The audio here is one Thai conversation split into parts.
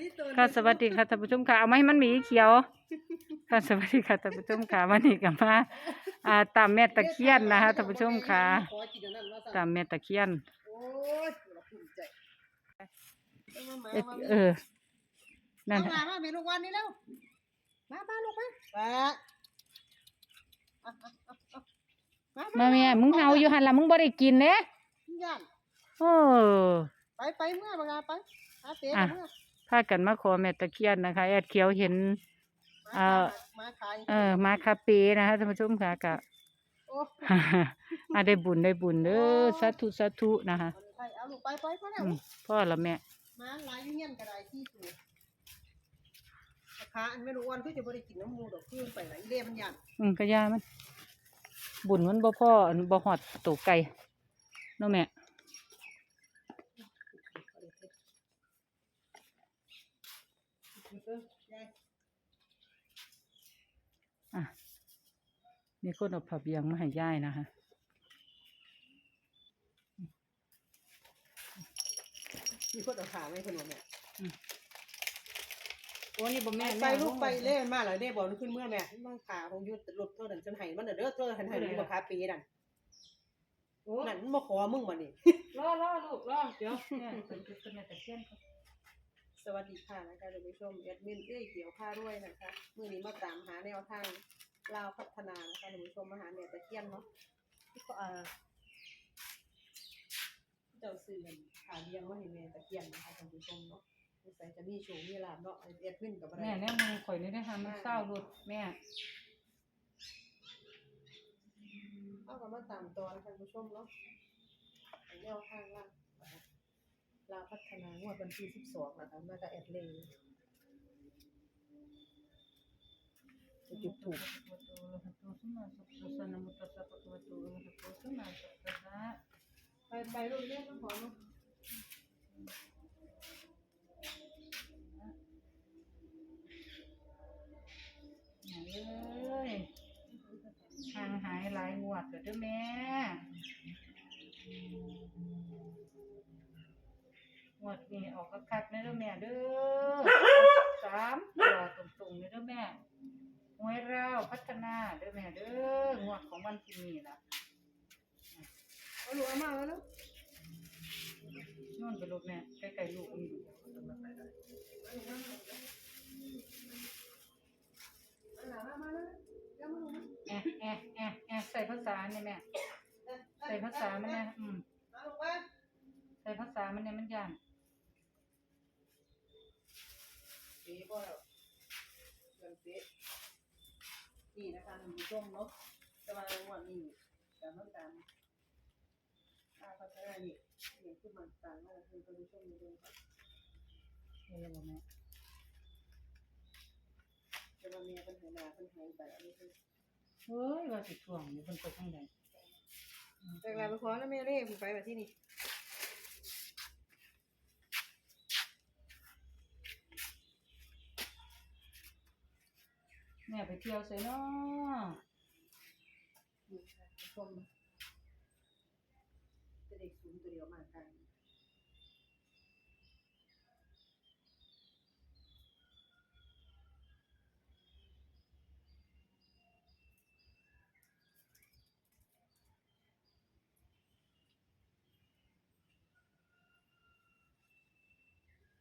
ตัวนี้ตัวค่ะสวัสดีค่ะท่านผู้ชมค่ะเอามาให้มันหมีเขียวค่ะสวัสดีค่ะท่านผู้ชมค่ะวันนี้ก็มาอ่าตามแม่ตะเคียนนะคะท่านผู้ชมค่ะขอกินอันนั้นว่าสั่นตามแม่ตะเคียนโอ้ยเราภูมิใจเอามาเอ้ยมามาเออนั่นเอาน่ะมามาเมนูวันนี้แล้วมาป้าลูกมาไปเอาเอาเอาเอามาแม่มึงเฮาอยู่หันละมึงบ่ได้กินเด้ย่านโอ้ไปไปเมื่อบังอาไปหาเตะอะเมื่อ พากันมาขอแม่ตะเคียนนะคะ แอดเขียวเห็นมาเอ่อ มาขายเออมาคาเปนะคะท่านผู้ชมค่ะกะ โอ้อ่าได้บุญได้บุญเด้อสาธุสาธุนะคะคนไทยเอาลูกไปไปพ่อแล้วอืมพ่อละแม่ มาหลายอยู่เงี้ยนกระไดที่สูงราคาอันไม่รู้วันคือจะบริกินน้ำมูดอกคือไปไหนเล่มันยันอืมก็ย่ามัน บุญมันบ่พ่ออันบ่ฮอดตัวไก่เนาะแม่ อะ มีคนเอาผับเบียงมาให้ย่ายนะคะมีคนเอาขาไม่คนเนี่ยโอ้นี่บ่แม่ไปลูกไปเล่นมาเลยเล่บอกขึ้นเมื่อแม่มันขาของยุดรถเท่านั้นจนไห้มันเด้อเท่าหันไห้มันราคาปีนั่นโอ้นั่นมาขอมึงมานี่รอรอลูกรอเดี๋ยวแม่เป็นเป็นแม่ตะเคียนครับ สวัสดีค่ะนะคะท่านผู้ชมแอดมินเอ้ยเขียวผ้าด้วยนะคะมื่อนี้มาตามหาแนวทางลาวพัฒนานะคะท่านผู้ชมมาหาเนี่ยตะเคียนเนาะที่ก็อ่าเจ้าซื้อกันขาเลี้ยงมาให้แม่ตะเคียนนะคะท่านผู้ชมเนาะสงสัยจะมีโชว์มีลาบเนาะแอดมินกับอะไรแม่แน่มือข่อยนี่ได้ทำมันเศร้าลูกแม่เอากันมาตามตอนท่านผู้ชมเนาะแนวทางล่าง ลาพัฒนางวดวันที่สิบสองนะคะมากับแอดเลยจะจุดถูก ไปไปลูกเรียกต้องขอลูกเอ้ยห่างหายหลายงวดแล้วเด้อแม่ งวดนี้ออกคักๆนะเด้อแม่เด้อสามตัวตรงๆเลยเด้อแม่หวยเราพัฒนาเด้อแม่เด้องวดของวันที่นี้ล่ะเอาลูกเอามาแล้วนอนไปลูกแม่ใกล้ๆลูกนี่อาหลานมาแล้วเดี๋ยวมาลูกมาแอะแอะแอะแอะใส่ภาษาเนี่ยแม่ใส่ภาษามันเนี่ยอืมใส่ภาษามันเนี่ยมันยาก เป๊ะก็แล้วเงินเป๊ะ นี่นะคะท่านผู้ชมเนาะจะมาวันวันนี้แต่เมื่อการอาพัฒนานี่นี่คือมันต่างมากคือท่านผู้ชมดูค่ะเออบ่แม่จะมาเมียปัญหาหนาปัญหาไปอันนี้คือเฮ้ยว่าสิช่วงนี้เพิ่นไปทางใดจากลาไปขอแล้วแม่เล่ผมไปแบบที่นี่ แม่ไปเที่ยวไสเนาะนี่ค่ะท่านผู้ชมจะเด็กสูงตัวเดียวมากัน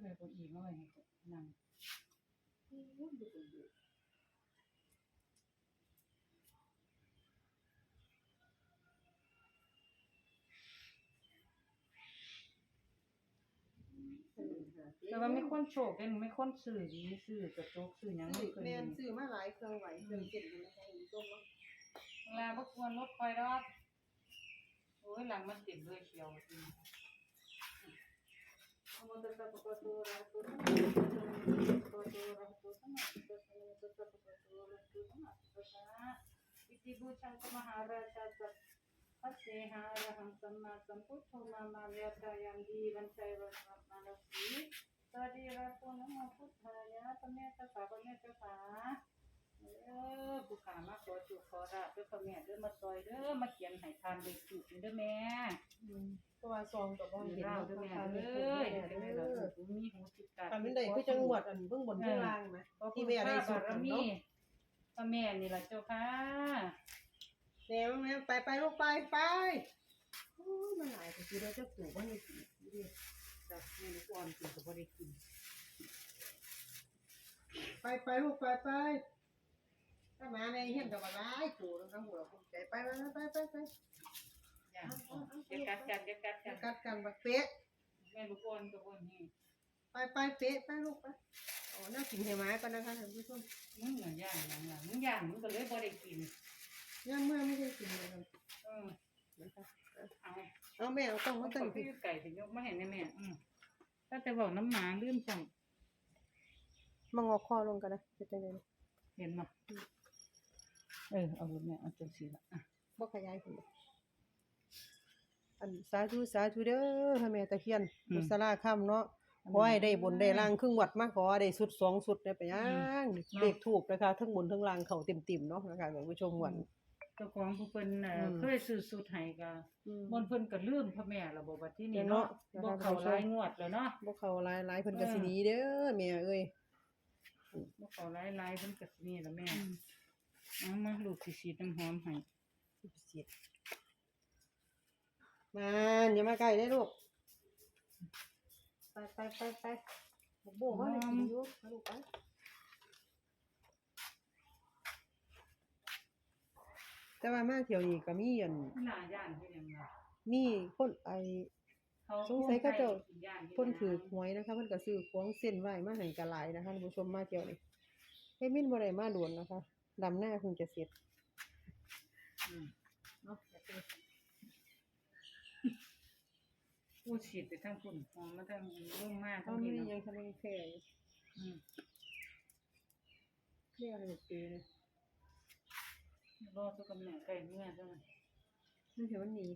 แม่บ่อีมาไว้ให้ข้อยนั่ง แต่ว่าไม่คนโชคเด้ไม่คนซื้อดีซื้อกระจกซื้อหยังไม่เคยแม่เห็นซื้อมาหลายเครื่องไหวเครื่องเจ็ดเลยนะคะคุณผู้ชมเนาะเวลาบ่ควรรถคอยดอกโอ้ยหลังมันติดด้วยเขียวจริงนะโมตัสสะภะคะวะโตอะระหะโตสัมมาสัมพุทธัสสะนะโมตัสสะภะคะวะโตอะระหะโตสัมมาสัมพุทธัสสะนะโมตัสสะภะคะวะโตอะระหะโตสัมมาสัมพุทธัสสะนะอิติบูชังกมหาราชาสัพพะเสหาระหังสัมมาสัมพุทโธมามาเวทายัมดีวันชัยวันสัมมาลสี สวัสดีราโตนะโมพุทธายะพระแม่ตสาพระแม่ตสาเออผู้ขามาขอจุขอราบเด้อพ่อแม่เด้อมาซอยเด้อมาเขียนให้ทานเด็กจุกนี่เด้อแม่เพราะว่าซองกับว่าเห็เห็นนเราเราเด้ด้อวยแม่แม่เด้เอ้อยเด้เด้อแม่อเรามีหูติดตาทำเป็นได้คือจังหวัดอันเพิ่งบนเพิ่งล่างไหมที่แม่ได้สุดบารเนมีอะพระแม่นี่ล่ะเจ้าค่ะแม่แม่ไปไปลูกไปไปโอ้ยมันหลายก็คือได้เจ้าปู่ว่านี่สิ ดิจับแม่ลูกอ่อนกินก็บ่ได้กิน ไปไปลูกไปไปถ้ามาในเฮียนก็บ่หลายปู่แล้วนะหัวภูมิใจไปไปไปไปไปอย่าอย่ากัดกันอย่ากัดจะกันกัดกันบักเป๊ะแม่ลูกอ่อนก็บ่นี่ไปไปเป๊ะไปลูกไปโอ้น่ากินให้หมาก่อนนะคะท่านผู้ชมมึงน่ะย่างหยังล่ะมึงย่างมึงก็เลยบ่ได้กินย่างเมื่อไม่ได้กินเลยครับเออนะคะเอา เอาแม่เอาต้องมัมานตั้ตั้งงที่ไก่สิยกมาให้แน่แม่อืมถ้าจะบอกน้ำหมาลืมสั่งมางอคอลงกันนะเป็นจังได๋เห็นบ่เออเอาลูกแม่เอาจังซี่ล่ะอะบ่ขยายขึ้นบ่อันสาธุสาธุเด้อพระแม่ตะเคียนบุษราคำเนาะขอให้ได้บนได้ล่างครึ่งวัดมาขอได้สุดสองสุดได้ไปย่างเลขถูกนะคะทั้งบนทั้งล่างเข้าเต็มๆเนาะนะคะท่านผู้ชมหวัน เจ้าของผู้เพิ่นน่ะอืมเคยซื้อสูตรให้ก็อืม มนเพิ่นก็ลืมพระแม่แล้วบ่บัดที่เดี๋นี่ยวเนาะเนาะบ่นะคะเข้าท่านผู้ชมรายงวดแล้วเนาะ บ่เข้าหลายๆเพิ่นก็สิหนีเด้อแม่เอ้ย บ่เข้ารายรายเพิ่นก็สินี่ล่ะแม่เอามาลูกสิฉีดน้ำหอมให้เสียดมาอย่ามาใกล้ได้ลูก ไปไปไปไปบอกโบ้เขาเลยกินอยู่มาลูกไป แต่ว่ามาเที่ยวนี้ก็มีอันหน้าย่านเฮ็ดหยังล่ะมีคนไอ เขาสงสัยเขาเจ้าย่านเฮ็ดหยังคนถือหวยนะคะมันก็ซื้อของเส้นไหวมาให้กันหลายนะคะท่านผู้ชมมาเที่ยวนี้เฮ้ยมินบ่ได้มาด่วนนะคะดำหน้าคงจะเสร็จอืมเนาะอย่าไปผู้ฉีดไปทางพุ่นหอมมาทางลงมาเขาทางไม่นี้ได้ยัเนาะงทำให้แค่อยู่อืม เรียกอะไรแบบปีนะ รอสักกำแหน่งใกล้เมื่อจังมันเห็นมันหนี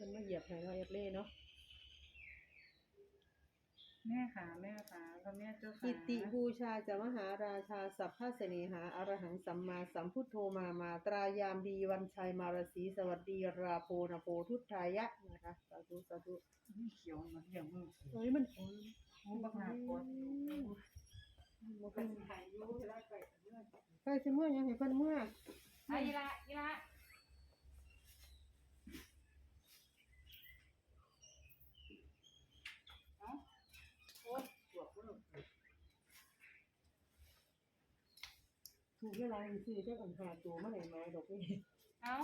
มันมาเหยียบให้เราเอฟเล่เนาะแม่ขาแม่ขาก็แม่เจ้าขากิตติบูชาจะมหาราชาสัพพะเสเนหาอรหังสัมมาสัมพุทโธมามาตรายามดีวันชัยมารสีสวัสดีราโพนโพทุตทายะนะคะสาธุสาธุเขียวมันอย่างมือเฮ้ยมันหอมโอ้บักหน้าปวดมั นเป็เป็นนหายอยู่เวลาไก่เมื่อใกล้จะเมื่อยังให้เพิ่นเมื่ออะอีละอีละเอ้าโอ๊ยปวดปวดถูกเวลาซื้อเจ้าอันหาตัวมาไหนมาดอกนี่เอ้า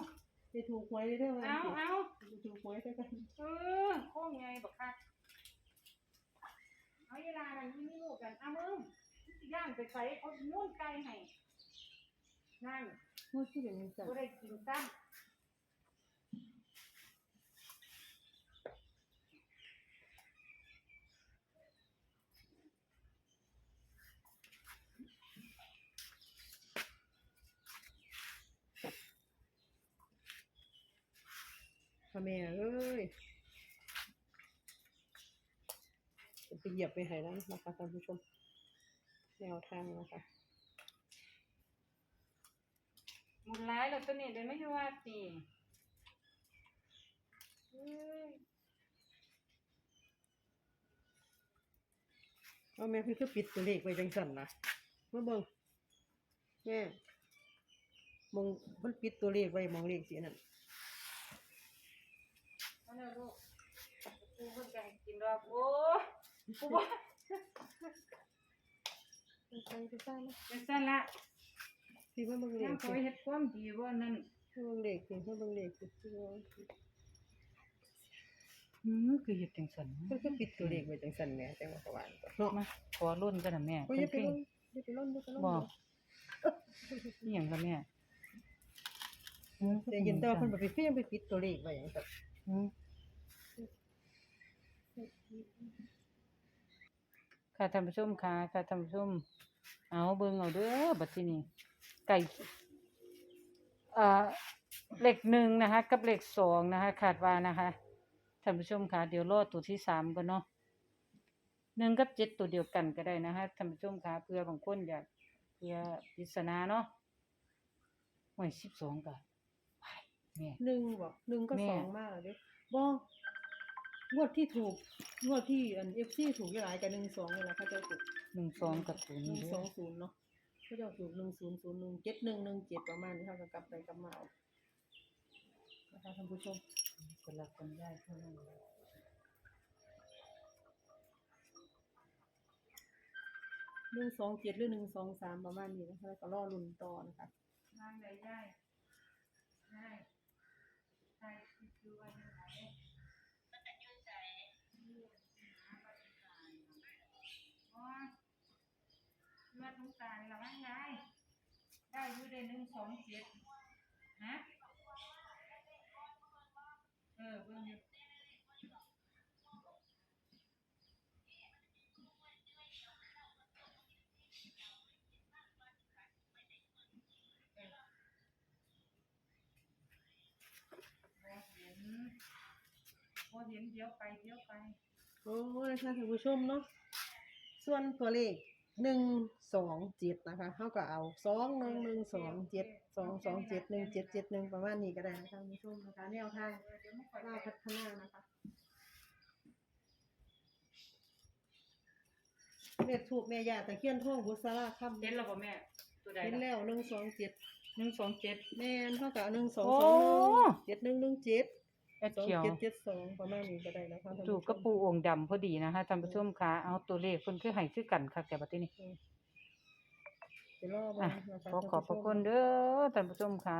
จะถูกหวยได้เด้อวันเอ้าเอ้าจะถูกหวยได้กันเออโค้งไงบักคักเอาอีละนั่นนี่ลูกกันเอามึง ย่างไปใส่เอานุ่นไก่ให้นั่นพูดที่อย่างนี้จ้ะบ่ได้กินซ้ำพ่อแม่เอ้ยจะไปเหยียบไปไหนแล้วนะคะท่านผู้ชม แนวทางนะคะหมุนร้ายแล้วตัวนี้เดี๋ยวไม่ใช่ว่าตีเอ้ยเอาแม่พี่ก็ปิดตัวเลขไว้จังสันนะมาเบิ่งแม่มองมันปิดตัวเลขไว้มองเลขสีนั่นเอาเนอะลูกกูเพิ่งจะให้กินดอกโอ้ยกูว่า ไปไปสร้างนะเป็นสั่นละพี่มาเบิ่งเลยัขงคอยเฮ็ดความดีว่านั่นมาเบิ่งเลขสิมาเบิ่งเลขสิพี่ว่าอืมคือเฮ็ดจังซั่นเพิ่นก็ปิดตัวเลขไว้จังสันแหม่จังว่าประวันเนาะมาขอรุ่นกันนะแม่โอ้ยอย่าไปเพิ่งล้นอย่าไปล้นอย่าไปล้นบอกนี่หยังละแม่อืมแต่เย็นแต่ว่าเพิ่นบ่ไปเพียงไปปิดตัวเลขไว้จังซั่นอืม ค่ะท่านผู้ชมค่ะค่ะท่านผู้ชม เอาเบิ่งเอาเด้อบัดทีนี้ไก่เอ่อเลขหนึ่งนะคะ กับเลขสองนะคะ ขาดว่านะคะท่านผู้ชมค่ะเดี๋ยวรอตัวที่สามก่อนเนาะหนึ่งกับเจ็ดตัวเดียวกันก็ได้นะคะท่านผู้ชมค่ะเพื่อบางคนอยากเพื่อปริศนาเนาะหวยสิบสองกันแม่ หนึ่งบ่หนึ่งก็แม่ สองมาแล้วเด้บ่ งวดที่ถูกงวดที่อันเอฟซีถูกหลายกันหนึ่งสองนี่แหละเขาเจะถูกหนึ่งสองกับศูนย์หนึ่งเด้สอองศูนย์เนาะเขาเจะถูกหนึ่งศูนย์ศูนย์หนึ่งเจ็ดหนึ่งหนึ่งเจ็ดประมาณนี้เขาก็กลับไปกลับมาเอานะคะท่านผู้ชมคนละคนได้เท่านั้นหนึ่งสองเจ็ดหรือหนึ่งสองสามประมาณนี้นะคะแล้วก็รอลุ้นต่อนะคะนางใดได้ได้ได้ ตาลละมั้งยายได้อยู่ได้หนึ่งสองเจ็ดนะเออเบิ่งดิบ่เห็นเห็นเดี๋ยวไปเดี๋ยวไป โอ้นะคะท่านผู้ชมเนาะ ส่วนตัวเลข หนึ่งสองเจ็ดนะคะเขาก็เอาสองหนึ่งหนึ่งสองเจ็ดสองสองเจ็ดหนึ่งเจ็ดเจ็ดหนึ่งประมาณนี้ก็ได้นะคะท่านผู้ชมนะคะแนวทางเออเดี๋ยวไม่ค่อยว่าไปพัฒนานะคะเลขถูกแม่ยาตะเคียนท่องบุษราคำเห็นแล้วบ่แม่ ตัวใดเห็นล่ะแล้วหนึ่งสองเจ็ดหนึ่งสองเจ็ดแม่นเท่ากับหนึ่งสองโอ้สองหนึ่งเจ็ดหนึ่งหนึ่งเจ็ด แอดสองเขียว เจ็ดเจ็ดสองประมาณนี้ก็ได้นะคะท่านถูกผู้ชกระมปูองค์ดำพอดีนะคะท่านผู้ชมค่ะเอาตัวเลขเพิ่นคือให้คือกันค่ะแต่บัดนี้เดี๋ยวรออะมานะคะขอขอบพระท่านผู้ชมคุณเด้อท่านผู้ชมค่ะ